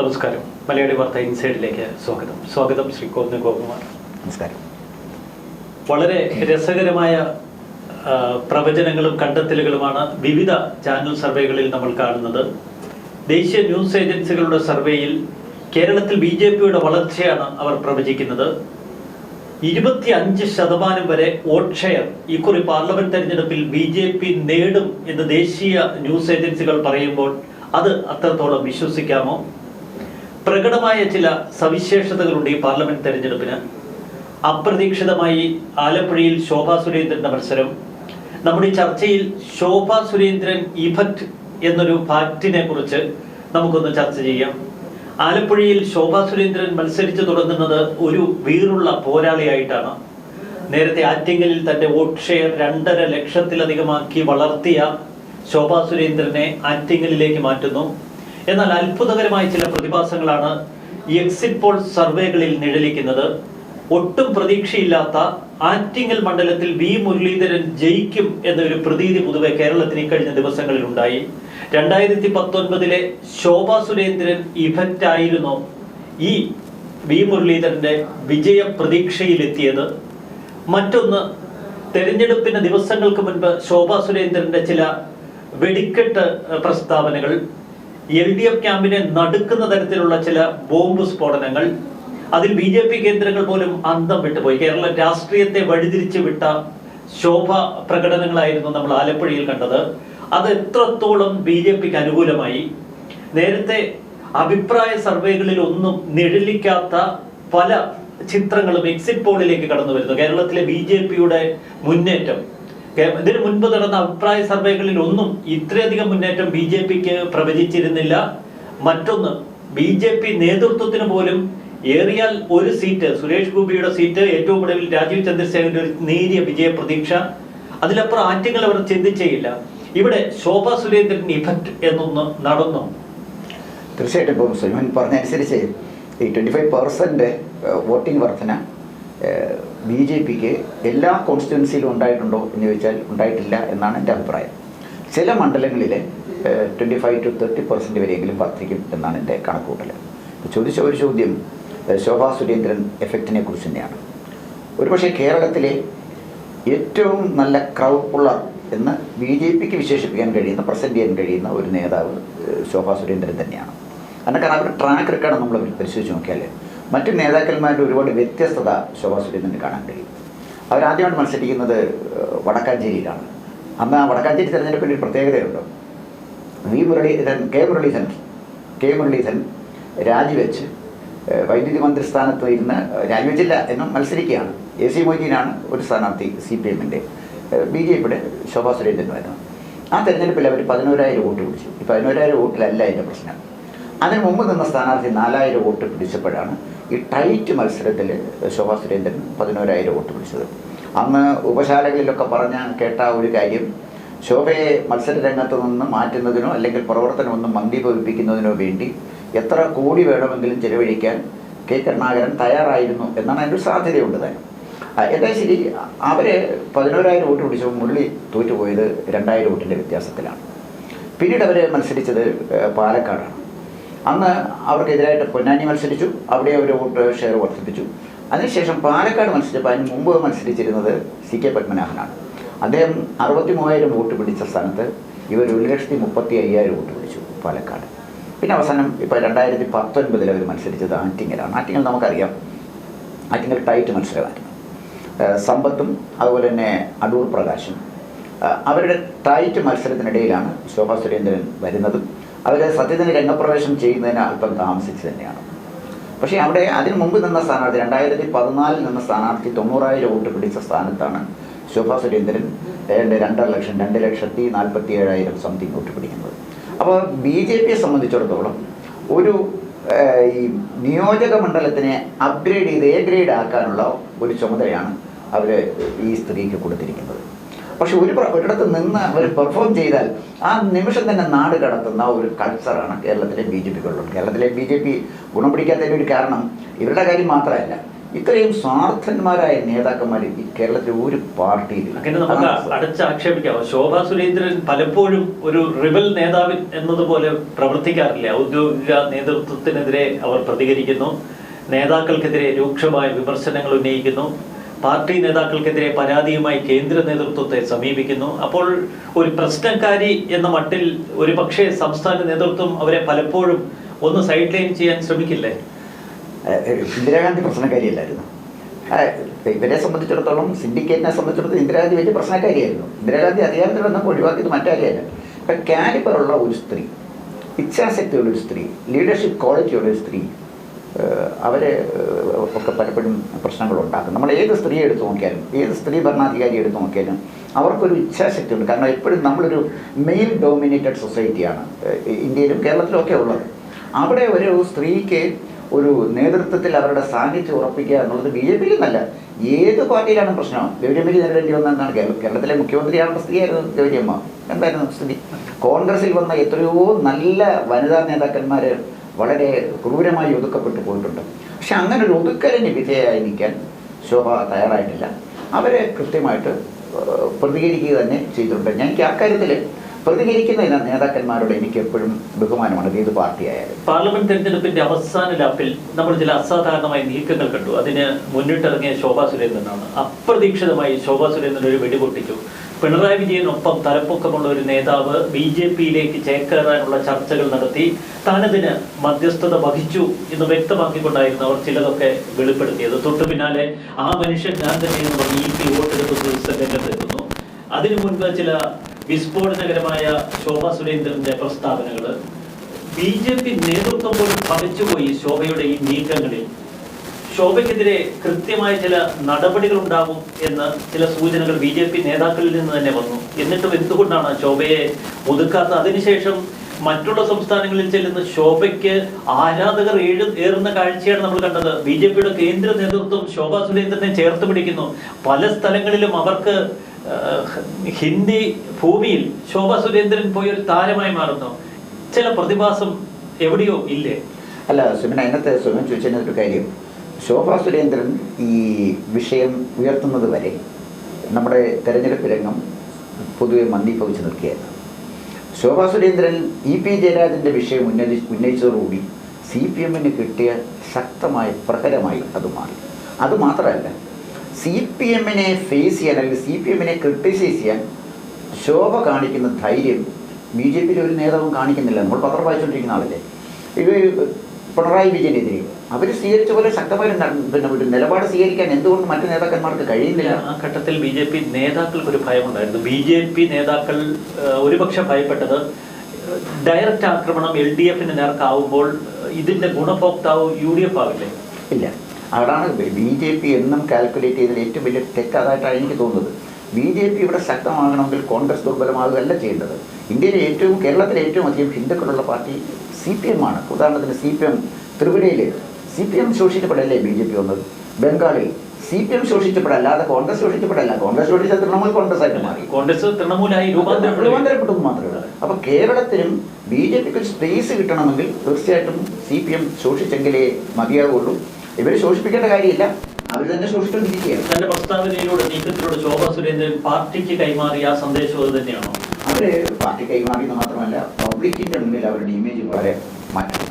നമസ്കാരം. മലയാളി വാർത്ത ഇൻസൈഡിലേക്ക് സ്വാഗതം. സ്വാഗതം ശ്രീ കോന്ന് ഗോകുമാർ. നമസ്കാരം. വളരെ രസകരമായ പ്രവചനങ്ങളും കണ്ടെത്തലുകളുമാണ് വിവിധ ചാനൽ സർവേകളിൽ നമ്മൾ കാണുന്നത്. ദേശീയ ന്യൂസ് ഏജൻസികളുടെ സർവേയിൽ കേരളത്തിൽ ബി ജെ പിയുടെ വളർച്ചയാണ് അവർ പ്രവചിക്കുന്നത്. ഇരുപത്തി അഞ്ച് ശതമാനം വരെ വോട്ട് ഷെയർ ഇക്കുറി പാർലമെന്റ് തെരഞ്ഞെടുപ്പിൽ ബി ജെ പി നേടും എന്ന് ദേശീയ ന്യൂസ് ഏജൻസികൾ പറയുമ്പോൾ അത് അത്രത്തോളം വിശ്വസിക്കാമോ? പ്രകടമായ ചില സവിശേഷതകളുണ്ട് ഈ പാർലമെന്റ് തെരഞ്ഞെടുപ്പിന്. അപ്രതീക്ഷിതമായി ആലപ്പുഴയിൽ ശോഭാ സുരേന്ദ്രന്റെ മത്സരം. നമ്മുടെ ചർച്ചയിൽ ശോഭാ സുരേന്ദ്രൻ ഇഫക്റ്റ് എന്നൊരു ഫാക്റ്റിനെ കുറിച്ച് നമുക്കൊന്ന് ചർച്ച ചെയ്യാം. ആലപ്പുഴയിൽ ശോഭാ സുരേന്ദ്രൻ മത്സരിച്ചു തുടങ്ങുന്നത് ഒരു വീറുള്ള പോരാളിയായിട്ടാണ്. നേരത്തെ ആറ്റിങ്ങലിൽ തന്റെ വോട്ട് ഷെയർ രണ്ടര ലക്ഷത്തിലധികമാക്കി വളർത്തിയ ശോഭാ സുരേന്ദ്രനെ ആറ്റിങ്ങലിലേക്ക് മാറ്റുന്നു. എന്നാൽ അത്ഭുതകരമായ ചില പ്രതിഭാസങ്ങളാണ് എക്സിറ്റ് പോൾ സർവേകളിൽ നിഴലിക്കുന്നത്. ഒട്ടും പ്രതീക്ഷയില്ലാത്ത ആറ്റിങ്ങൽ മണ്ഡലത്തിൽ വി മുരളീധരൻ ജയിക്കും എന്നൊരു പ്രതീതി പൊതുവെ കേരളത്തിന് കഴിഞ്ഞ ദിവസങ്ങളിൽ ഉണ്ടായി. രണ്ടായിരത്തി പത്തൊൻപതിലെ ശോഭാ സുരേന്ദ്രൻ ഇഫക്റ്റ് ആയിരുന്നു ഈ വി മുരളീധരന്റെ വിജയ പ്രതീക്ഷയിലെത്തിയത്. മറ്റൊന്ന് തെരഞ്ഞെടുപ്പിന് ദിവസങ്ങൾക്ക് മുൻപ് ശോഭാ സുരേന്ദ്രന്റെ ചില വെടിക്കെട്ട് പ്രസ്താവനകൾ. എൽ ഡി എഫ് ക്യാമ്പിനെ നടുക്കുന്ന തരത്തിലുള്ള ചില ബോംബ് സ്ഫോടനങ്ങൾ അതിൽ ബി ജെ പി കേന്ദ്രങ്ങൾ പോലും അന്തം വിട്ടുപോയി. കേരള രാഷ്ട്രീയത്തെ വഴിതിരിച്ചു വിട്ട ശോഭ പ്രകടനങ്ങളായിരുന്നു നമ്മൾ ആലപ്പുഴയിൽ കണ്ടത്. അത് എത്രത്തോളം ബി ജെ പിക്ക് അനുകൂലമായി. നേരത്തെ അഭിപ്രായ സർവേകളിൽ ഒന്നും നിഴലിക്കാത്ത പല ചിത്രങ്ങളും എക്സിറ്റ് പോളിലേക്ക് കടന്നു വരുന്നു കേരളത്തിലെ ബി ജെ പിയുടെ മുന്നേറ്റം ഇതിനു മുൻപ് നടന്ന അഭിപ്രായ സർവേകളിൽ ഒന്നും ഇത്രയധികം മുന്നേറ്റം ബി ജെ പിക്ക് പ്രവചിച്ചിരുന്നില്ല. മറ്റൊന്ന് ബി ജെ പി നേതൃത്വത്തിന് പോലും ഏറിയാൽ ഒരു സീറ്റ് സുരേഷ് ഗോപിയുടെ സീറ്റ് ഏറ്റവും ഒടുവിൽ രാജീവ് ചന്ദ്രശേഖരന്റെ ഒരു നേരിയ വിജയ പ്രതീക്ഷ. അതിലപ്പുറം ആറ്റങ്ങൾ അവർ ചിന്തിച്ചേയില്ല. ഇവിടെ ശോഭ സുരേന്ദ്രൻ ഇഫക്റ്റ് എന്നൊന്ന് നടന്നു. തീർച്ചയായിട്ടും ഇപ്പം സുനിമൻ പറഞ്ഞതനുസരിച്ച് ഈ ട്വന്റി ഫൈവ് പെർസെന്റ് വോട്ടിംഗ് വർധന ബി ജെ പിക്ക് എല്ലാ കോൺസ്റ്റിറ്റ്യൻസിയിലും ഉണ്ടായിട്ടുണ്ടോ എന്ന് ചോദിച്ചാൽ ഉണ്ടായിട്ടില്ല എന്നാണ് എന്റെ അഭിപ്രായം. ചില മണ്ഡലങ്ങളിൽ twenty five to thirty percent വരെയെങ്കിലും വർദ്ധിക്കും എന്നാണ് എന്റെ കണക്കുകൂട്ടൽ ചോദിച്ച ഒരു ചോദ്യം ശോഭാ സുരേന്ദ്രൻ എഫക്റ്റിനെ കുറിച്ച് തന്നെയാണ്. ഒരുപക്ഷെ കേരളത്തിലെ ഏറ്റവും നല്ല ക്രൗഡ് പുള്ളർ എന്ന് ബി ജെ പിക്ക് വിശേഷിപ്പിക്കാൻ കഴിയുന്ന പ്രസന്റ് ചെയ്യാൻ കഴിയുന്ന ഒരു നേതാവ് ശോഭാ സുരേന്ദ്രൻ തന്നെയാണ്. കാരണം അവരുടെ ട്രാക്ക് റെക്കോർഡ് നമ്മൾ പരിശോധിച്ച് നോക്കിയാൽ മറ്റു നേതാക്കന്മാരുടെ ഒരുപാട് വ്യത്യസ്തത ശോഭാ സുരേന്ദ്രന് കാണാൻ കഴിയും. അവരാദ്യമായിട്ട് മത്സരിക്കുന്നത് വടക്കാഞ്ചേരിയിലാണ്. അന്ന് ആ വടക്കാഞ്ചേരി തെരഞ്ഞെടുപ്പിൽ ഒരു പ്രത്യേകതയുണ്ട്. V Muraleedharan K Muraleedharan K Muraleedharan രാജിവെച്ച് വൈദ്യുതി മന്ത്രി സ്ഥാനത്ത് ഇരുന്ന് രാജിവെച്ചില്ല എന്നും മത്സരിക്കുകയാണ്. എ സി മൊയ്തീനാണ് ഒരു സ്ഥാനാർത്ഥി സി പി എമ്മിന്റെ ബി ജെ പിയുടെ ശോഭാ സുരേന്ദ്രനുമായിരുന്നു ആ തെരഞ്ഞെടുപ്പിൽ അവർ പതിനോരായിരം വോട്ട് പിടിച്ചു. ഈ പതിനോരായിരം വോട്ടിലല്ല എന്റെ പ്രശ്നം. അതിന് മുമ്പ് നിന്ന സ്ഥാനാർത്ഥി നാലായിരം വോട്ട് പിടിച്ചപ്പോഴാണ് ഈ ടൈറ്റ് മത്സരത്തിൽ ശോഭാ സുരേന്ദ്രൻ പതിനോരായിരം വോട്ട് പിടിച്ചത്. അന്ന് ഉപശാലകളിലൊക്കെ പറഞ്ഞ കേട്ട ഒരു കാര്യം ശോഭയെ മത്സര രംഗത്ത് നിന്ന് മാറ്റുന്നതിനോ അല്ലെങ്കിൽ പ്രവർത്തനമൊന്നും മന്ദീഭവിപ്പിക്കുന്നതിനോ വേണ്ടി എത്ര കോടി വേണമെങ്കിലും ചെലവഴിക്കാൻ കെ കരുണാകരൻ തയ്യാറായിരുന്നു എന്നാണ് അതിന്റെ സാധ്യതയുണ്ട് തന്നെ. എന്താ ശരി അവർ പതിനോരായിരം വോട്ട് പിടിച്ചപ്പോൾ മുരളി തോറ്റുപോയത് രണ്ടായിരം വോട്ടിന്റെ വ്യത്യാസത്തിലാണ്. പിന്നീട് അവർ മത്സരിച്ചത് പാലക്കാടാണ്. അന്ന് അവർക്കെതിരായിട്ട് പൊന്നാനി മത്സരിച്ചു അവിടെ അവർ വോട്ട് ഷെയർ വർദ്ധിപ്പിച്ചു. അതിനുശേഷം പാലക്കാട് മത്സരിച്ചപ്പോൾ അതിന് മുമ്പ് മത്സരിച്ചിരുന്നത് സി കെ പത്മനാഭനാണ്. അദ്ദേഹം അറുപത്തി മൂവായിരം വോട്ട് പിടിച്ച സ്ഥാനത്ത് ഇവർ ഒരു ലക്ഷത്തി മുപ്പത്തി അയ്യായിരം വോട്ട് പിടിച്ചു പാലക്കാട്. പിന്നെ അവസാനം ഇപ്പോൾ രണ്ടായിരത്തി പത്തൊൻപതിൽ അവർ മത്സരിച്ചത് ആറ്റിങ്ങലാണ്. ആറ്റിങ്ങൽ നമുക്കറിയാം. ആറ്റിങ്ങൽ ടൈറ്റ് മത്സരമായിരുന്നു. സമ്പത്തും അതുപോലെ തന്നെ അടൂർ പ്രകാശും. അവരുടെ ടൈറ്റ് മത്സരത്തിനിടയിലാണ് ശോഭാ സുരേന്ദ്രൻ വരുന്നതും. അവർ സത്യത്തിന് രംഗപ്രവേശം ചെയ്യുന്നതിന് അല്പം താമസിച്ച് തന്നെയാണ്. പക്ഷേ അവിടെ അതിന് മുമ്പ് നിന്ന സ്ഥാനാർത്ഥി രണ്ടായിരത്തി പതിനാലിൽ നിന്ന സ്ഥാനാർത്ഥി തൊണ്ണൂറായിരം വോട്ട് പിടിച്ച സ്ഥാനത്താണ് ശോഭാ സുരേന്ദ്രൻ. ഏതാണ്ട് രണ്ടര ലക്ഷം രണ്ട് ലക്ഷത്തി നാൽപ്പത്തി ഏഴായിരം സംതിങ് വോട്ട് പിടിക്കുന്നത്. അപ്പോൾ ബി ജെ പിയെ സംബന്ധിച്ചിടത്തോളം ഒരു ഈ നിയോജക മണ്ഡലത്തിനെ അപ്ഗ്രേഡ് ചെയ്ത് എ ഗ്രേഡ് ആക്കാനുള്ള ഒരു ചുമതലയാണ് അവർ ഈ സ്ത്രീക്ക് കൊടുത്തിരിക്കുന്നത്. പക്ഷെ ഒരു ഒരിടത്ത് നിന്ന് അവർ പെർഫോം ചെയ്താൽ ആ നിമിഷം തന്നെ നാട് കടത്തുന്ന ഒരു കൾച്ചറാണ് കേരളത്തിലെ ബി ജെ പിക്കുള്ളത് കേരളത്തിലെ ബി ജെ പി ഗുണം പിടിക്കാത്തതിന്റെ ഒരു കാരണം ഇവരുടെ കാര്യം മാത്രമല്ല ഇത്രയും സ്വാർത്ഥന്മാരായ നേതാക്കന്മാർ ഈ കേരളത്തിൽ ഒരു പാർട്ടിയില്ല നമുക്ക് അടച്ചാക്ഷേപിക്കാം. ശോഭാ സുരേന്ദ്രൻ പലപ്പോഴും ഒരു റിബൽ നേതാവിൻ എന്നതുപോലെ പ്രവർത്തിക്കാറില്ല. ഔദ്യോഗിക നേതൃത്വത്തിനെതിരെ അവർ പ്രതികരിക്കുന്നു. നേതാക്കൾക്കെതിരെ രൂക്ഷമായ വിമർശനങ്ങൾ ഉന്നയിക്കുന്നു. പാർട്ടി നേതാക്കൾക്കെതിരെ പരാതിയുമായി കേന്ദ്ര നേതൃത്വത്തെ സമീപിക്കുന്നു. അപ്പോൾ ഒരു പ്രശ്നക്കാരി എന്ന മട്ടിൽ ഒരു പക്ഷേ സംസ്ഥാന നേതൃത്വം അവരെ പലപ്പോഴും ഒന്ന് സൈഡ് ലൈൻ ചെയ്യാൻ ശ്രമിക്കില്ലേ? ഇന്ദിരാഗാന്ധി പ്രശ്നക്കാരിയല്ലായിരുന്നു ഇവരെ സംബന്ധിച്ചിടത്തോളം സിൻഡിക്കേറ്റിനെ സംബന്ധിച്ചിടത്തോളം ഇന്ദിരാഗാന്ധി വലിയ പ്രശ്നക്കാരിയായിരുന്നു. ഇന്ദിരാഗാന്ധി അധികാരത്തിൽ വന്നപ്പോൾ ഒഴിവാക്കിയത് മറ്റാരെയല്ല ഇപ്പം കാലിബറുള്ള ഒരു സ്ത്രീ ഇച്ഛാശക്തിയുള്ള ഒരു സ്ത്രീ ലീഡർഷിപ്പ് ക്വാളിറ്റിയുള്ള ഒരു സ്ത്രീ അവരെ ഒക്കെ പലപ്പോഴും പ്രശ്നങ്ങളുണ്ടാക്കും. നമ്മൾ ഏത് സ്ത്രീയെ എടുത്ത് നോക്കിയാലും ഏത് സ്ത്രീ ഭരണാധികാരി എടുത്ത് നോക്കിയാലും അവർക്കൊരു ഇച്ഛാശക്തി ഉണ്ട് കാരണം എപ്പോഴും നമ്മളൊരു മെയിൽ ഡോമിനേറ്റഡ് സൊസൈറ്റിയാണ് ഇന്ത്യയിലും കേരളത്തിലും ഒക്കെ ഉള്ളത്. അവിടെ ഒരു സ്ത്രീക്ക് ഒരു നേതൃത്വത്തിൽ അവരുടെ സാന്നിധ്യം ഉറപ്പിക്കുക എന്നുള്ളത് ബി ജെ പിയിൽ നല്ല ഏത് പാർട്ടിയിലാണ് പ്രശ്നം? ഗൗരിയമ്മയ്ക്ക് നേരിടേണ്ടി വന്നതെന്നാണ് കേരള- കേരളത്തിലെ മുഖ്യമന്ത്രിയാണ് സ്ത്രീയായിരുന്നു ഗൗരിയമ്മ. എന്തായിരുന്നു സ്ഥിതി? കോൺഗ്രസിൽ വന്ന എത്രയോ നല്ല വനിതാ നേതാക്കന്മാർ വളരെ ക്രൂരമായി ഒതുക്കപ്പെട്ടു പോയിട്ടുണ്ട്. പക്ഷെ അങ്ങനെ ഒരു ഒതുക്കലിന് വിധേയമായി നിൽക്കാൻ ശോഭ തയ്യാറായിട്ടില്ല. അവരെ കൃത്യമായിട്ട് പ്രതികരിക്കുക തന്നെ ചെയ്തിട്ടുണ്ട്. ഞാൻ എനിക്ക് അക്കാര്യത്തിൽ പ്രതികരിക്കുന്ന ഇന്ന നേതാക്കന്മാരോട് എനിക്ക് എപ്പോഴും ബഹുമാനമാണ്. ഏത് പാർട്ടിയായാലും. പാർലമെന്റ് തെരഞ്ഞെടുപ്പിന്റെ അവസാന ലാപ്പിൽ നമ്മൾ ചില അസാധാരണമായ നീക്കങ്ങൾ കണ്ടു. അതിന് മുന്നിട്ടിറങ്ങിയ ശോഭാ സുരേന്ദ്രനാണ്. അപ്രതീക്ഷിതമായി ശോഭാ സുരേന്ദ്രൻ ഒരു വെടിപൊട്ടിച്ചു. പിണറായി വിജയനൊപ്പം തലപ്പൊക്കമുള്ള ഒരു നേതാവ് ബി ജെ പിയിലേക്ക് ചേക്കേറാനുള്ള ചർച്ചകൾ നടത്തി താനതിന് മധ്യസ്ഥത വഹിച്ചു എന്ന് വ്യക്തമാക്കിക്കൊണ്ടായിരുന്നു അവർ ചിലതൊക്കെ വെളിപ്പെടുത്തിയത്. തൊട്ടു പിന്നാലെ ആ മനുഷ്യൻ ഞാൻ തന്നെയെന്ന് പറഞ്ഞ് ഇ പി വോട്ടെടുപ്പ് രംഗത്തെത്തുന്നു. അതിനു മുൻപ് ചില വിസ്ഫോടനകരമായ ശോഭാ സുരേന്ദ്രന്റെ പ്രസ്താവനകൾ. ബി ജെ പി നേതൃത്വം പോലും ഭവിച്ചുപോയി ശോഭയുടെ ഈ നീക്കങ്ങളിൽ. ശോഭയ്ക്കെതിരെ കൃത്യമായ ചില നടപടികൾ ഉണ്ടാകും എന്ന് ചില സൂചനകൾ ബി ജെ പി നേതാക്കളിൽ നിന്ന് തന്നെ വന്നു. എന്നിട്ടും എന്തുകൊണ്ടാണ് ശോഭയെ ഒതുക്കാത്ത? അതിനുശേഷം മറ്റുള്ള സംസ്ഥാനങ്ങളിൽ ചെല്ലുന്ന ശോഭയ്ക്ക് ആരാധകർ ഏഴ് ഏറുന്ന കാഴ്ചയാണ് നമ്മൾ കണ്ടത്. ബി ജെ പിയുടെ കേന്ദ്ര നേതൃത്വം ശോഭാ സുരേന്ദ്രനെ ചേർത്ത് പിടിക്കുന്നു. പല സ്ഥലങ്ങളിലും അവർക്ക് ഹിന്ദി ഭൂമിയിൽ ശോഭാ സുരേന്ദ്രൻ പോയി ഒരു താരമായി മാറുന്നു. ചില പ്രതിഭാസം എവിടെയോ ഇല്ലേ? അല്ല സുമിൻ അതിനകത്ത് സുമിൻ ചോദിച്ചതിനൊരു കാര്യം. ശോഭാ സുരേന്ദ്രൻ ഈ വിഷയം ഉയർത്തുന്നത് വരെ നമ്മുടെ തെരഞ്ഞെടുപ്പ് രംഗം പൊതുവെ മന്ദിപ്പവിച്ച് നിൽക്കുകയായിരുന്നു ശോഭാ സുരേന്ദ്രൻ ഇ പി ജയരാജന്റെ വിഷയം ഉന്നതി ഉന്നയിച്ചതോടുകൂടി സി പി എമ്മിന് കിട്ടിയ ശക്തമായ പ്രഹരമായി അത് മാറി. അതുമാത്രമല്ല സി പി എമ്മിനെ ഫേസ് ചെയ്യാൻ അല്ലെങ്കിൽ സി പി എമ്മിനെ ക്രിട്ടിസൈസ് ചെയ്യാൻ ശോഭ കാണിക്കുന്ന ധൈര്യം ബി ജെ പിയിലെ ഒരു നേതാവും കാണിക്കുന്നില്ല. നമ്മൾ പത്രം വായിച്ചുകൊണ്ടിരിക്കുന്ന ആളല്ലേ? ഇത് പിണറായി വിജയനെതിരെ അവർ സ്വീകരിച്ച പോലെ ശക്തമായ പിന്നെ ഒരു നിലപാട് സ്വീകരിക്കാൻ എന്തുകൊണ്ട് മറ്റു നേതാക്കന്മാർക്ക് കഴിയുന്നില്ല? ആ ഘട്ടത്തിൽ ബി ജെ പി നേതാക്കൾക്ക് ഒരു ഭയമുണ്ടായിരുന്നു. ബി ജെ പി നേതാക്കൾ ഒരുപക്ഷെ ഭയപ്പെട്ടത് ഡയറക്റ്റ് ആക്രമണം എൽ ഡി എഫിന് നേർക്കാവുമ്പോൾ ഇതിന്റെ ഗുണഭോക്താവ് യു ഡി എഫ് ആവില്ലേ? ഇല്ല. അതാണ് ബി ജെ പി എന്നും കാൽക്കുലേറ്റ് ചെയ്തതിൽ ഏറ്റവും വലിയ തെറ്റാതായിട്ടാണ് എനിക്ക് തോന്നുന്നത്. ബി ജെ പി ഇവിടെ ശക്തമാകണമെങ്കിൽ കോൺഗ്രസ് ദുർബലമാകുകയല്ല ചെയ്യേണ്ടത്. ഇന്ത്യയിലെ ഏറ്റവും കേരളത്തിലെ ഏറ്റവും അധികം ഹിന്ദുക്കളുള്ള പാർട്ടി സി പി എം ആണ്. ഉദാഹരണത്തിന് സി പി എം ത്രിപുരയിൽ സി പി എം ശോഷിച്ചപ്പോഴല്ലേ ബി ജെ പി വന്നത്? ബംഗാളിൽ സി പി എം ശോഷിച്ചപ്പോഴല്ലാതെ കോൺഗ്രസ് ശോഷിച്ചപ്പോഴല്ല കോൺഗ്രസ് ശോഷിച്ച തൃണമൂൽ കോൺഗ്രസ് ആയിട്ട് മാറി. കോൺഗ്രസ് തൃണമൂലായി രൂപാന്തരപ്പെട്ടു രൂപാന്തരപ്പെട്ടത് മാത്രമേ അപ്പൊ കേരളത്തിനും ബി ജെ പിക്ക് സ്പേസ് കിട്ടണമെങ്കിൽ തീർച്ചയായിട്ടും സി പി എം ശോഷിച്ചെങ്കിലേ മതിയാവുള്ളൂ. ഇവർ ശോഷിപ്പിക്കേണ്ട കാര്യമില്ല. അവർ തന്നെ ശോഷിച്ചുകൊണ്ടിരിക്കുകയാണ് തന്റെ പ്രസ്താവനയിലൂടെ നീക്കത്തിലൂടെ ശോഭാ സുരേന്ദ്രൻ പാർട്ടിക്ക് കൈമാറിയ സന്ദേശം അത് തന്നെയാണോ? അവർ പാർട്ടി കൈമാറിയെന്ന് മാത്രമല്ല പബ്ലിക്കിന്റെ മുന്നിൽ അവരുടെ ഇമേജ് വളരെ മാറ്റം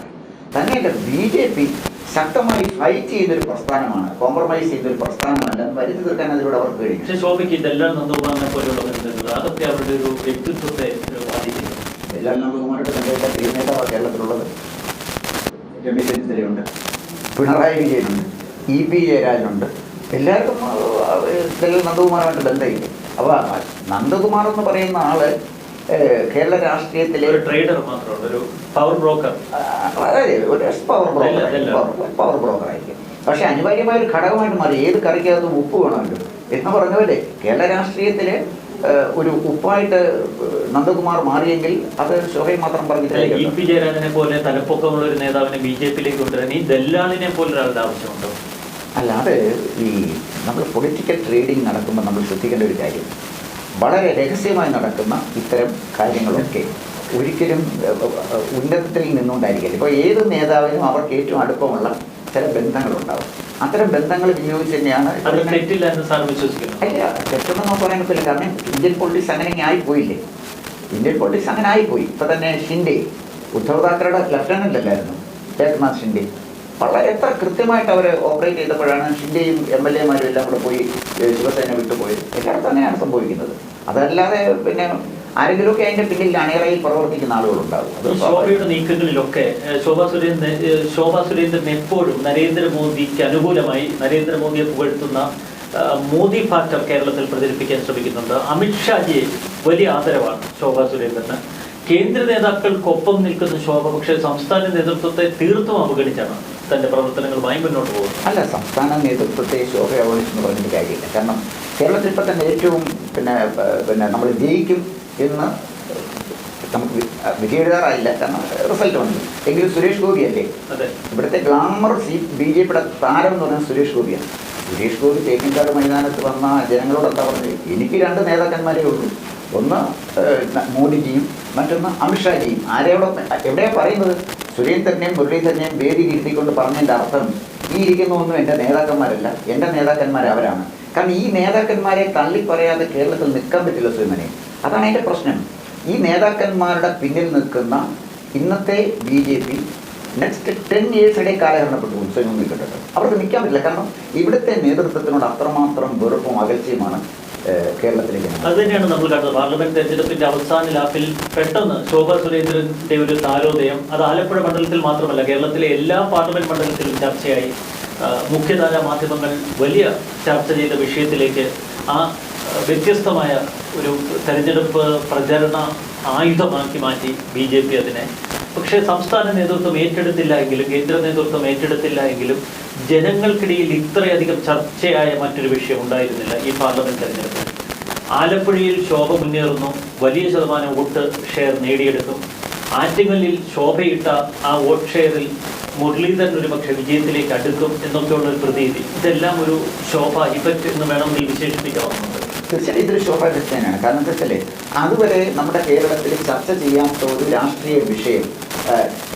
തന്നെയല്ല ബി ജെ പി ശക്തമായി ഫൈറ്റ് ചെയ്തൊരു പ്രസ്ഥാനമാണ് കോംപ്രമൈസ് ചെയ്തൊരു പ്രസ്ഥാനമല്ല വരുത്തി തീർക്കാൻ അതിലൂടെ അവർക്ക് കഴിയും. പക്ഷെ ശോഭയ്ക്ക് ഇതെല്ലാം നന്ദകുമാറിനെ പോലെയുള്ള ബന്ധങ്ങൾ അതൊക്കെ അവരുടെ ഒരു വ്യക്തിത്വത്തെ ബാധിക്കുന്നു. എല്ലാ നന്ദകുമാരുടെ തന്റെ പ്രിയ നേതാവാണ് കേരളത്തിലുള്ളത്. രമേശ് ചെന്നിത്തലയുണ്ട് പിണറായി വിജയനുണ്ട് ഇ പി ജയരാജനുണ്ട്. എല്ലാവർക്കും ഇതിൽ നന്ദകുമാറുമായിട്ട് ബന്ധമില്ല? അപ്പോൾ നന്ദകുമാർ എന്ന് പറയുന്ന ആൾ കേരള രാഷ്ട്രീയത്തിലെ ഒരു ട്രേഡർ മാത്രമാണ് ഒരു പവർ ബ്രോക്കർ അതായത് ഒരു പവർ ബ്രോക്കർ പവർ ബ്രോക്കർ ആയിരിക്കും പക്ഷെ അനിവാര്യമായ ഒരു ഘടകമായിട്ട് മാറി. ഏത് കറിക്കകത്തും ഉപ്പ് വേണമല്ലോ. എന്ന് പറഞ്ഞ പോലെ കേരള രാഷ്ട്രീയത്തിലെ ഒരു ഉപ്പായിട്ട് നന്ദകുമാർ മാറിയെങ്കിൽ അത് ശോഭയെ മാത്രം ഇ പറഞ്ഞിട്ടില്ല പി ജയരാജനെ പോലെ തലപ്പൊക്കമുള്ള ഒരു നേതാവിനെ ബി ജെ പിയിലേക്ക് കൊണ്ടുവരാൻ ഈ ദല്ലാളിനെ പോലെ ഒരാളുടെ ആവശ്യമുണ്ടോ? അല്ലാതെ ഈ നമ്മൾ പൊളിറ്റിക്കൽ ട്രേഡിംഗ് നടക്കുമ്പോൾ നമ്മൾ ശ്രദ്ധിക്കേണ്ട ഒരു കാര്യം. വളരെ രഹസ്യമായി നടക്കുന്ന ഇത്തരം കാര്യങ്ങളൊക്കെ ഒരിക്കലും ഉന്നതത്തിൽ നിന്നുകൊണ്ടായിരിക്കില്ല ഇപ്പോൾ ഏത് നേതാവിനും അവർക്ക് ഏറ്റവും അടുപ്പമുള്ള ചില ബന്ധങ്ങളുണ്ടാവും. അത്തരം ബന്ധങ്ങൾ വിനിയോഗിച്ച് തന്നെയാണ് തെറ്റില്ല തെറ്റൊന്നും പറയാൻ പറ്റില്ല കാരണം ഇന്ത്യൻ പൊളിറ്റിക്സ് അങ്ങനെ ആയിപ്പോയില്ലേ? ഇന്ത്യൻ പൊളിറ്റിക്സ് അങ്ങനെ ആയിപ്പോയി. ഇപ്പൊ തന്നെ ഷിൻഡെ ഉദ്ധവ് താക്കറയുടെ ലഫ്റ്റനന്റ് അല്ലായിരുന്നു ഏകനാഥ് ഷിൻഡെ. വളരെ എത്ര കൃത്യമായിട്ട് അവർ ഓപ്പറേറ്റ് ചെയ്തപ്പോഴാണ് ഷിൻഡെയും എം എൽ എമാരും എല്ലാം കൂടെ പോയി ശിവസേന വിട്ടുപോയത് എല്ലായിടത്തും തന്നെയാണ് സംഭവിക്കുന്നത്. അതല്ലാതെ പിന്നെ ആരെങ്കിലുമൊക്കെ അതിന്റെ പിന്നിൽ അണിയറയിൽ പ്രവർത്തിക്കുന്ന ആളുകളുണ്ടാകും ശോഭയുടെ നീക്കങ്ങളിലൊക്കെ ശോഭാ സുരേന്ദ്രൻ ശോഭാ സുരേന്ദ്രൻ എപ്പോഴും നരേന്ദ്രമോദിക്ക് അനുകൂലമായി നരേന്ദ്രമോദിയെ പുകഴ്ത്തുന്ന മോദി ഫാക്ടർ കേരളത്തിൽ പ്രചരിപ്പിക്കാൻ ശ്രമിക്കുന്നുണ്ട്. അമിത്ഷാജിയെ വലിയ ആദരവാണ് ശോഭാ സുരേന്ദ്രന്. കേന്ദ്ര നേതാക്കൾക്കൊപ്പം നിൽക്കുന്ന ശോഭ പക്ഷേ സംസ്ഥാന നേതൃത്വത്തെ തീർത്തും അവഗണിച്ചാണ്. തന്റെ പ്രവർത്തനങ്ങളുമായി മുന്നോട്ട് പോകുന്നു. അല്ല സംസ്ഥാന നേതൃത്വത്തെ ശോഭ എന്ന് പറഞ്ഞിട്ട് കാര്യമില്ല. കാരണം കേരളത്തിൽ ഇപ്പം തന്നെ ഏറ്റവും പിന്നെ പിന്നെ നമ്മൾ ജയിക്കും എന്ന് നമുക്ക് വിജയിതാറായില്ല കാരണം റിസൾട്ട് വന്നു. എങ്കിലും സുരേഷ് ഗോപി അല്ലേ അതെ. ഇവിടുത്തെ ഗ്ലാമർ സി ബി ജെ പിയുടെ താരം എന്ന് പറയുന്നത് സുരേഷ് ഗോപിയാണ്. സുരേഷ് ഗോപി തേക്കിൻകാട് മൈതാനത്ത് വന്ന ജനങ്ങളോട് എന്താ പറഞ്ഞത്? എനിക്ക് രണ്ട് നേതാക്കന്മാരേ ഉള്ളൂ. ഒന്ന് മോദിജിയും മറ്റൊന്ന് അമിത്ഷാജിയും. ആരെയോടെ എവിടെയാ പറയുന്നത്? സുരേന്ദ്രനെയും മുരളീധരനെയും വേദി ഇരുത്തിക്കൊണ്ട് പറഞ്ഞതിന്റെ അർത്ഥം ഈ ഇരിക്കുന്നതൊന്നും എന്റെ നേതാക്കന്മാരല്ല. എന്റെ നേതാക്കന്മാർ അവരാണ്. കാരണം ഈ നേതാക്കന്മാരെ തള്ളി പറയാതെ കേരളത്തിൽ നിൽക്കാൻ പറ്റില്ല സുമനെ അതാണ് അതിന്റെ പ്രശ്നം. ഈ നേതാക്കന്മാരുടെ പിന്നിൽ നിൽക്കുന്ന ഇന്നത്തെ B J P next ten years ഇടയിൽ കാലഹരണപ്പെട്ടു ഉത്സവം നിൽക്കട്ടെ. അവർക്ക് നിൽക്കാൻ പറ്റില്ല. കാരണം ഇവിടുത്തെ നേതൃത്വത്തിനോട് അത്രമാത്രം വെറുപ്പും അകൽച്ചയുമാണ് ഏഹ്, കേരളത്തിലെ ജനങ്ങൾ അത് തന്നെയാണ് നമ്മൾ കണ്ടത്. പാർലമെന്റ് തെരഞ്ഞെടുപ്പിന്റെ അവസാന ലാപ്പിൽ പെട്ടെന്ന് ശോഭാ സുരേന്ദ്രന്റെ ഒരു താരോദയം അത് ആലപ്പുഴ മണ്ഡലത്തിൽ മാത്രമല്ല കേരളത്തിലെ എല്ലാ പാർലമെന്റ് മണ്ഡലത്തിലും ചർച്ചയായി. മുഖ്യധാര മാധ്യമങ്ങൾ വലിയ ചർച്ച ചെയ്ത വിഷയത്തിലേക്ക് ആ, വ്യത്യസ്തമായ ഒരു തെരഞ്ഞെടുപ്പ് പ്രചരണ ആയുധമാക്കി മാറ്റി ബി ജെ പി അതിനെ. പക്ഷേ സംസ്ഥാന നേതൃത്വം ഏറ്റെടുത്തില്ല എങ്കിലും കേന്ദ്ര നേതൃത്വം ഏറ്റെടുത്തില്ല എങ്കിലും ജനങ്ങൾക്കിടയിൽ ഇത്രയധികം ചർച്ചയായ മറ്റൊരു വിഷയം ഉണ്ടായിരുന്നില്ല ഈ പാർലമെന്റ് തെരഞ്ഞെടുപ്പിൽ ആലപ്പുഴയിൽ ശോഭ മുന്നേറുന്നു വലിയ ശതമാനം വോട്ട് ഷെയർ നേടിയെടുക്കും. ആറ്റിങ്ങലിൽ ശോഭയിട്ട ആ വോട്ട് ഷെയറിൽ മുരളീധരൻ ഒരു പക്ഷെ വിജയത്തിലേക്ക് അടുക്കും എന്നൊക്കെയുള്ള ഒരു പ്രതീതി. ഇതെല്ലാം ഒരു ശോഭ ഇഫക്റ്റ് എന്ന് വേണമെങ്കിൽ വിശേഷിപ്പിക്കാവുന്നത് തീർച്ചയായും. ഇതൊരു ശോഭാദൃഷ്ടി തന്നെയാണ് കാരണം എന്താ വെച്ചാൽ അതുവരെ നമ്മുടെ കേരളത്തിൽ ചർച്ച ചെയ്യാത്ത ഒരു രാഷ്ട്രീയ വിഷയം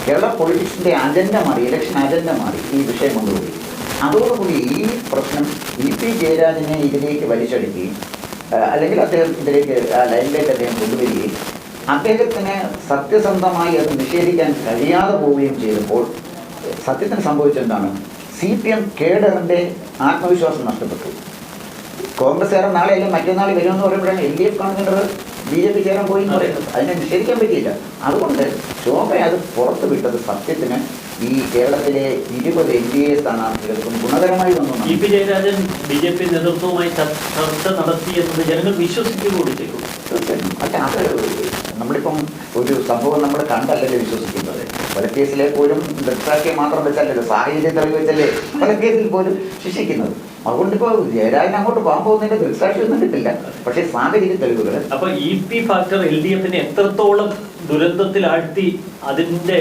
കേരള പൊളിറ്റിക്സിന്റെ അജണ്ട മാറി ഇലക്ഷൻ അജണ്ട മാറി ഈ വിഷയം കൊണ്ടുപോയി. അതോടുകൂടി ഈ പ്രശ്നം ഇ പി ജയരാജനെ ഇതിലേക്ക് വലിച്ചെടുക്കുകയും അല്ലെങ്കിൽ അദ്ദേഹം ഇതിലേക്ക് ലൈനിലേക്ക് അദ്ദേഹം കൊണ്ടുവരികയും അദ്ദേഹത്തിന് സത്യസന്ധമായി അത് നിഷേധിക്കാൻ കഴിയാതെ പോവുകയും ചെയ്തപ്പോൾ സത്യത്തിന് സംഭവിച്ചെന്താണ് സി പി എം കേഡറിന്റെ ആത്മവിശ്വാസം നഷ്ടപ്പെട്ടു. കോൺഗ്രസ് ചേരാൻ നാളെ അല്ലെങ്കിൽ മറ്റന്നാൾ വരുമെന്ന് പറയുമ്പോഴാണ് L D F convener B J P ചേരാൻ പോയി എന്ന് പറയുന്നത്. അതിനെ നിഷേധിക്കാൻ പറ്റിയില്ല. അതുകൊണ്ട് ശോഭ അത് പുറത്ത് വിട്ടത് സത്യത്തിന് ഈ കേരളത്തിലെ ഇരുപത് എൻ ഡി എ സ്ഥാനാർത്ഥികൾക്കും ഗുണകരമായി വന്നു E P Jayarajan B J P നേതൃത്വവുമായി ചർച്ച നടത്തി എന്നത് ജനങ്ങൾ വിശ്വസിക്കുക കൂടി ചെയ്തു. അത് നമ്മളിപ്പം ഒരു സംഭവം നമ്മൾ കണ്ടല്ലല്ലോ വിശ്വസിക്കുന്നത്. പല കേസിലെ പോലും ദൃക്സാക്ഷിയെ മാത്രം വെച്ചല്ലല്ലോ സാഹചര്യം തെളിവ് വെച്ചല്ലേ പല കേസിൽ പോലും ശിക്ഷിക്കുന്നത്. അതുകൊണ്ട് ഇപ്പോൾ ജയരാജൻ അങ്ങോട്ട് പോകാൻ പോകുന്നതിന്റെ ദൃക്സാക്ഷി ഒന്നും കിട്ടില്ല. പക്ഷേ സാഹചര്യ തെളിവുകൾ അപ്പൊ E P factor L D എഫിനെ എത്രത്തോളം ദുരന്തത്തിലാഴ്ത്തി അതിന്റെ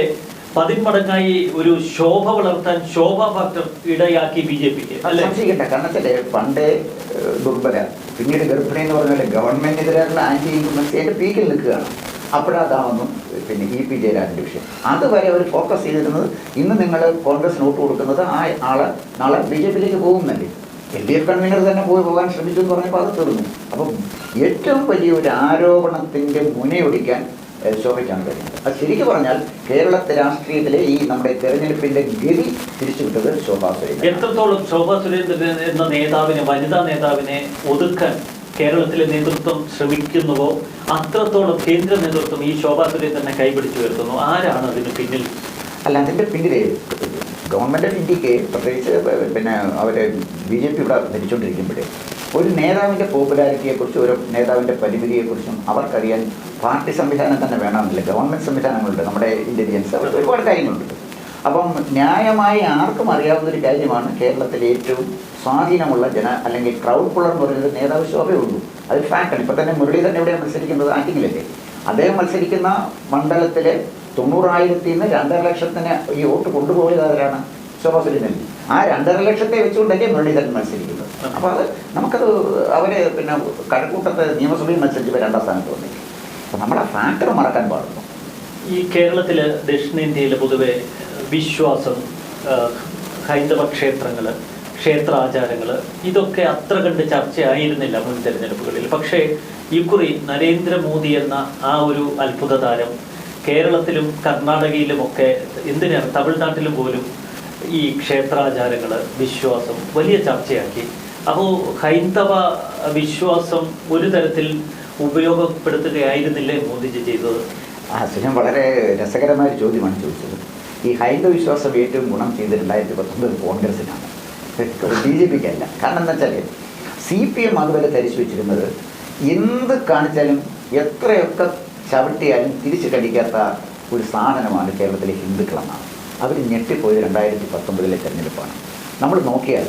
പതിന്മടങ്ങായി ഒരു ശോഭ വളർത്താൻ ശോഭ ഫാക്ടർ ഇടയാക്കി ബി ജെ പിക്ക്? സംശയിക്കട്ടെ സംശയിക്കണ്ട. കാരണം വെച്ചാൽ പണ്ട് ദുർബല പിന്നീട് ഗർഭിണി എന്ന് പറഞ്ഞാൽ ഗവൺമെന്റിനെതിരായിട്ടുള്ള ആന്റി ഇൻകുമൻസി അതിന്റെ പീക്കിൽ നിൽക്കുകയാണ്. അപ്പോഴതാവുന്നു പിന്നെ ഇ പി ജയരാജന്റെ വിഷയം. അതുവരെ അവർ ഫോക്കസ് ചെയ്തിരുന്നത് ഇന്ന് നിങ്ങൾ കോൺഗ്രസ് നോട്ട് കൊടുക്കുന്നത് ആ ആളെ നാളെ ബി ജെ പിയിലേക്ക് പോകുന്നല്ലേ എൽ ഡി എഫ് കൺവീനർ തന്നെ പോയി പോകാൻ ശ്രമിച്ചു എന്ന് പറഞ്ഞപ്പോൾ അത് തീർന്നു. അപ്പം ഏറ്റവും വലിയ ഒരു ആരോപണത്തിന്റെ മുനയൊടിക്കാൻ ശോഭയ്ക്കാണ് കഴിയുന്നത് അത് ശരിക്കും പറഞ്ഞാൽ കേരളത്തെ രാഷ്ട്രീയത്തിലെ ഈ നമ്മുടെ തെരഞ്ഞെടുപ്പിന്റെ ഗതി തിരിച്ചുവിട്ടത് ശോഭാ സുരേന്ദ്രൻ എത്രത്തോളം ശോഭാ സുരേന്ദ്രൻ എന്ന നേതാവിനെ വനിതാ നേതാവിനെ ഒതുക്കാൻ കേരളത്തിലെ നേതൃത്വം ശ്രമിക്കുന്നുവോ? അത്രത്തോളം കേന്ദ്ര നേതൃത്വം ഈ ശോഭാ സുരേന്ദ്രനെ കൈപിടിച്ചു വരുത്തുന്നു ആരാണ് അതിന് പിന്നിൽ? അല്ല അതിന്റെ പിന്നിൽ ഗവൺമെന്റ് ഇന്ത്യയ്ക്ക് പ്രത്യേകിച്ച് പിന്നെ അവർ ബി ജെ പി ഇവിടെ ഭരിച്ചുകൊണ്ടിരിക്കുമ്പോഴേ ഒരു നേതാവിന്റെ പോപ്പുലാരിറ്റിയെക്കുറിച്ചും ഒരു നേതാവിന്റെ പരിമിതിയെക്കുറിച്ചും അവർക്കറിയാൻ പാർട്ടി സംവിധാനം തന്നെ വേണമെന്നില്ല. ഗവൺമെന്റ് സംവിധാനങ്ങളുണ്ട്. നമ്മുടെ ഇന്റലിജൻസ് അവർക്ക് ഒരുപാട് കാര്യങ്ങളുണ്ട്. അപ്പം ന്യായമായി ആർക്കും അറിയാവുന്ന ഒരു കാര്യമാണ് കേരളത്തിലെ ഏറ്റവും സ്വാധീനമുള്ള ജന അല്ലെങ്കിൽ ക്രൗഡ് പുള്ളർ എന്ന് പറയുന്നത് നേതാവ് ശോഭയേ ഉള്ളൂ അത് ഫാക്റ്റാണ് ഇപ്പം തന്നെ മുരളീധരൻ എവിടെയാണ് മത്സരിക്കുന്നത്? ആറ്റിങ്ങിലല്ലേ. അദ്ദേഹം മത്സരിക്കുന്ന മണ്ഡലത്തിലെ തൊണ്ണൂറായിരത്തിൽ നിന്ന് രണ്ടര ലക്ഷത്തിന് ഈ വോട്ട് കൊണ്ടുപോയത് ആരാണ്? ശോഭാ ആ രണ്ടര ലക്ഷത്തെ വെച്ചുകൊണ്ടല്ലേ മുരളീധരൻ മത്സരിക്കുന്നത്. അപ്പോൾ അത് നമുക്കത് അവരെ പിന്നെ കഴക്കൂട്ടത്തെ നിയമസഭയിൽ മത്സരിച്ചപ്പോൾ രണ്ടാം സ്ഥാനത്ത് വന്നില്ല നമ്മളെ ഫാക്ടർ മറക്കാൻ പാടുന്നു ഈ കേരളത്തിൽ ദക്ഷിണേന്ത്യയിൽ പൊതുവെ വിശ്വാസം ഹൈന്ദവ ക്ഷേത്രങ്ങൾ ക്ഷേത്രാചാരങ്ങൾ ഇതൊക്കെ അത്ര കണ്ട് ചർച്ചയായിരുന്നില്ല മുൻ തെരഞ്ഞെടുപ്പുകളിൽ. പക്ഷേ ഇക്കുറി നരേന്ദ്രമോദി എന്ന ആ ഒരു അത്ഭുത താരം കേരളത്തിലും കർണാടകയിലും ഒക്കെ എന്തിനാണ് തമിഴ്നാട്ടിലും പോലും ഈ ക്ഷേത്രാചാരങ്ങൾ വിശ്വാസം വലിയ ചർച്ചയാക്കി. അപ്പോൾ ഹൈന്ദവ വിശ്വാസം ഒരു തരത്തിൽ ഉപയോഗപ്പെടുത്തുകയായിരുന്നില്ലേ മോദിജി ചെയ്തത്? ആ സുജൻ വളരെ രസകരമായ ചോദ്യമാണ് ചോദിച്ചത്. ഈ ഹൈന്ദവ വിശ്വാസം ഏറ്റവും ഗുണം ചെയ്ത് രണ്ടായിരത്തി പത്തൊമ്പത് കോൺഗ്രസിനാണ് ബി ജെ പിക്ക് അല്ല. കാരണം എന്താ വെച്ചാൽ സി പി എം അതുവരെ ധരിച്ചു വെച്ചിരുന്നത് എന്ത് കാണിച്ചാലും എത്രയൊക്കെ ചവിട്ടിയാലും തിരിച്ചു കടിക്കാത്ത ഒരു സാധനമാണ് കേരളത്തിലെ ഹിന്ദുക്കളെന്നാണ്. അവർ ഞെട്ടിപ്പോയത് രണ്ടായിരത്തി പത്തൊമ്പതിലെ തെരഞ്ഞെടുപ്പാണ്. നമ്മൾ നോക്കിയാൽ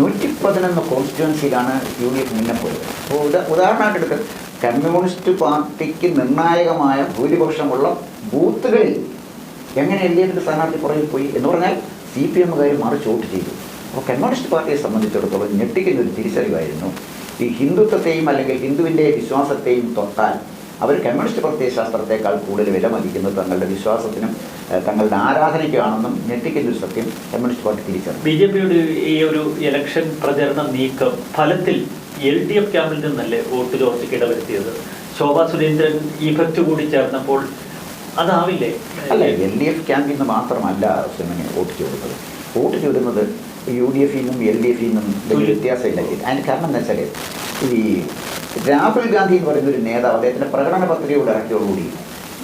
നൂറ്റി പതിനൊന്ന് കോൺസ്റ്റിറ്റ്യുവൻസിയിലാണ് യു ഡി എഫ് മുന്നേ പോയത്. അപ്പോൾ ഉദാ ഉദാഹരണമായിട്ട് എടുക്കുക കമ്മ്യൂണിസ്റ്റ് പാർട്ടിക്ക് നിർണായകമായ ഭൂരിപക്ഷമുള്ള ബൂത്തുകളിൽ എങ്ങനെ എൽ ഡി എഫിന്റെ സ്ഥാനാർത്ഥി പുറകിൽ പോയി എന്ന് പറഞ്ഞാൽ സി പി എമ്മുകാർ മറിച്ച് വോട്ട് ചെയ്തു. അപ്പോൾ കമ്മ്യൂണിസ്റ്റ് പാർട്ടിയെ സംബന്ധിച്ചിടത്തോളം ഞെട്ടിക്കുന്ന ഒരു തിരിച്ചറിവായിരുന്നു. ഈ ഹിന്ദുത്വത്തെയും അല്ലെങ്കിൽ ഹിന്ദുവിന്റെ വിശ്വാസത്തെയും തൊട്ടാൽ അവർ കമ്മ്യൂണിസ്റ്റ് പ്രത്യയശാസ്ത്രത്തെക്കാൾ കൂടുതൽ വില മതിക്കുന്നത് തങ്ങളുടെ വിശ്വാസത്തിനും തങ്ങളുടെ ആരാധനയ്ക്കാണെന്നും ഞെട്ടിക്കുന്ന ഒരു സത്യം കമ്മ്യൂണിസ്റ്റ് പാർട്ടി തിരിച്ചറിഞ്ഞു. ബി ജെ പിയുടെ ഈ ഒരു ഇലക്ഷൻ പ്രചരണ നീക്കം ഫലത്തിൽ എൽ ഡി എഫ് ക്യാമ്പിൽ നിന്നല്ലേ വോട്ട് ചോർച്ചയ്ക്ക് ഇടവരുത്തിയത്? ശോഭാ സുരേന്ദ്രൻ ഇഫക്റ്റ് കൂടി ചേർന്നപ്പോൾ അതാവില്ലേ? അല്ല എൽ ഡി എഫ് ക്യാമ്പിൽ നിന്ന് മാത്രമല്ല സിനിമയെ വോട്ട് ചോടുന്നത്. വോട്ട് ചോടുന്നത് യു ഡി എഫിൽ നിന്നും എൽ ഡി എഫിൽ നിന്നും വലിയ വ്യത്യാസമില്ല. അതിന് കാരണം എന്താ വെച്ചാൽ ഈ രാഹുൽ ഗാന്ധി എന്ന് പറയുന്ന ഒരു നേതാവ് അദ്ദേഹത്തിന്റെ പ്രകടന പത്രികയോട് ഇറക്കിയോടുകൂടി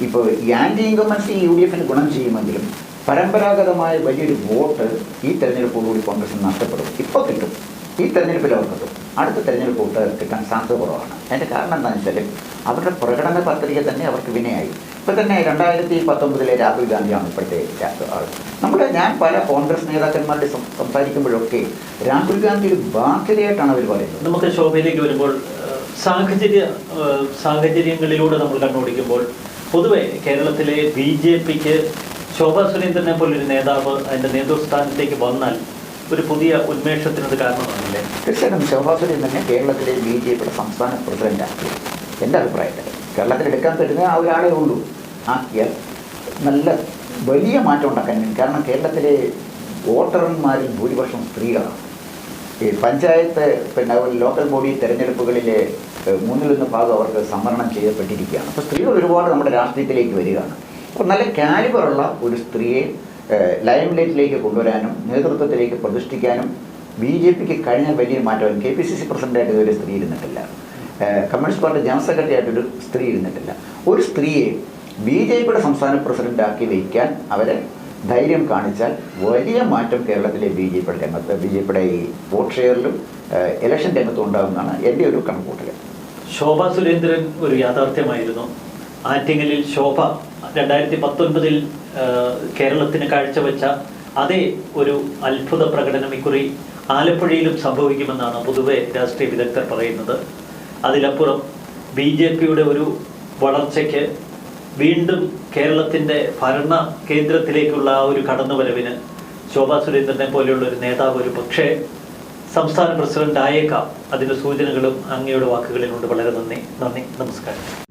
ഇപ്പോൾ ഈ ആന്റി ഇൻകമൻസി യു ഡി എഫിന് ഗുണം ചെയ്യുമെങ്കിലും പരമ്പരാഗതമായ വലിയൊരു വോട്ട് ഈ തെരഞ്ഞെടുപ്പോടുകൂടി കോൺഗ്രസ് നഷ്ടപ്പെടും. ഇപ്പോൾ കിട്ടും. ഈ തെരഞ്ഞെടുപ്പിൽ അവർ കിട്ടും. അടുത്ത തെരഞ്ഞെടുപ്പ് വോട്ട് കിട്ടാൻ സാധ്യത കുറവാണ്. അതിന്റെ കാരണം എന്താണെന്ന് വെച്ചാൽ അവരുടെ പ്രകടന പത്രിക തന്നെ അവർക്ക് വിനയായി. ഇപ്പോൾ തന്നെ രണ്ടായിരത്തി പത്തൊമ്പതിലെ രാഹുൽ ഗാന്ധിയാണ് ഇപ്പോഴത്തെ ആൾ. നമ്മുടെ ഞാൻ പല കോൺഗ്രസ് നേതാക്കന്മാരുടെ സംസാരിക്കുമ്പോഴൊക്കെ രാഹുൽ ഗാന്ധി ഒരു ബാധ്യതയായിട്ടാണ് അവർ പറയുന്നത്. നമുക്ക് ശോഭയിലേക്ക് വരുമ്പോൾ സാഹചര്യ സാഹചര്യങ്ങളിലൂടെ നമ്മൾ കണ്ടുപിടിക്കുമ്പോൾ പൊതുവെ കേരളത്തിലെ ബി ജെ പിക്ക് ശോഭാ സുരേന്ദ്രനെ പോലൊരു നേതാവ് അതിന്റെ നേതൃസ്ഥാനത്തേക്ക് വന്നാൽ ഒരു പുതിയ ഉന്മേഷത്തിനത് കാരണമാണല്ലേ? തീർച്ചയായിട്ടും ശോഭാ സുരേന്ദ്രനെ കേരളത്തിലെ ബി ജെ പിയുടെ സംസ്ഥാന പ്രസിഡന്റാണ് ആക്കി. എന്റെ അഭിപ്രായത്തിൽ കേരളത്തിൽ എടുക്കാൻ പറ്റുന്ന ആ ഒരാളെ ഉള്ളൂ. ആക്കിയാൽ നല്ല വലിയ മാറ്റം ഉണ്ടാക്കാൻ കാരണം കേരളത്തിലെ വോട്ടർമാരിൽ ഭൂരിപക്ഷം സ്ത്രീകളാണ്. ഈ പഞ്ചായത്ത് പിന്നെ ലോക്കൽ ബോഡി തെരഞ്ഞെടുപ്പുകളിലെ മൂന്നിലൊന്ന് ഭാഗം അവർക്ക് സംവരണം ചെയ്യപ്പെട്ടിരിക്കുകയാണ്. അപ്പോൾ സ്ത്രീകൾ ഒരുപാട് നമ്മുടെ രാഷ്ട്രീയത്തിലേക്ക് വരികയാണ്. അപ്പോൾ നല്ല കാലിബറുള്ള ഒരു സ്ത്രീയെ ലൈം ലൈറ്റിലേക്ക് കൊണ്ടുവരാനും നേതൃത്വത്തിലേക്ക് പ്രതിഷ്ഠിക്കാനും ബി ജെ പിക്ക് കഴിഞ്ഞ വലിയ മാറ്റം. കെ പി സി സി പ്രസിഡന്റായിട്ട് ഇതുവരെ സ്ത്രീ ഇരുന്നിട്ടില്ല. കമ്മ്യൂണിസ്റ്റ് പാർട്ടി ജനറൽ സെക്രട്ടറി ആയിട്ടൊരു സ്ത്രീ ഇരുന്നിട്ടില്ല. ഒരു സ്ത്രീയെ ബി ജെ പിയുടെ സംസ്ഥാന പ്രസിഡന്റാക്കി വയ്ക്കാൻ അവരെ ധൈര്യം കാണിച്ചാൽ വലിയ മാറ്റം കേരളത്തിലെ ബി ജെ പിയുടെ രംഗത്ത് ബി ജെ പിയുടെ ഈ വോട്ട് ഷെയറിലും ഇലക്ഷൻ രംഗത്തും ഉണ്ടാകുമെന്നാണ് എന്റെ ഒരു കണക്കൂട്ടൽ ശോഭ സുരേന്ദ്രൻ ഒരു യാഥാർത്ഥ്യമായിരുന്നു. ആറ്റിങ്ങലിൽ ശോഭ രണ്ടായിരത്തി പത്തൊൻപതിൽ കേരളത്തിന് കാഴ്ചവെച്ച അതേ ഒരു അത്ഭുത പ്രകടനം ഇക്കുറി ആലപ്പുഴയിലും സംഭവിക്കുമെന്നാണ് പൊതുവെ രാഷ്ട്രീയ വിദഗ്ധർ പറയുന്നത്. അതിലപ്പുറം ബി ജെ പിയുടെ ഒരു വളർച്ചയ്ക്ക് വീണ്ടും കേരളത്തിന്റെ ഭരണ കേന്ദ്രത്തിലേക്കുള്ള ആ ഒരു കടന്നുവരവിന് ശോഭാ സുരേന്ദ്രനെ പോലെയുള്ള ഒരു നേതാവ് ഒരു പക്ഷേ സംസ്ഥാന പ്രസിഡന്റ് ആയേക്കാം. അതിന്റെ സൂചനകളും അങ്ങയുടെ വാക്കുകളിലുണ്ട് വളരെ നന്ദി. നന്ദി. നമസ്കാരം.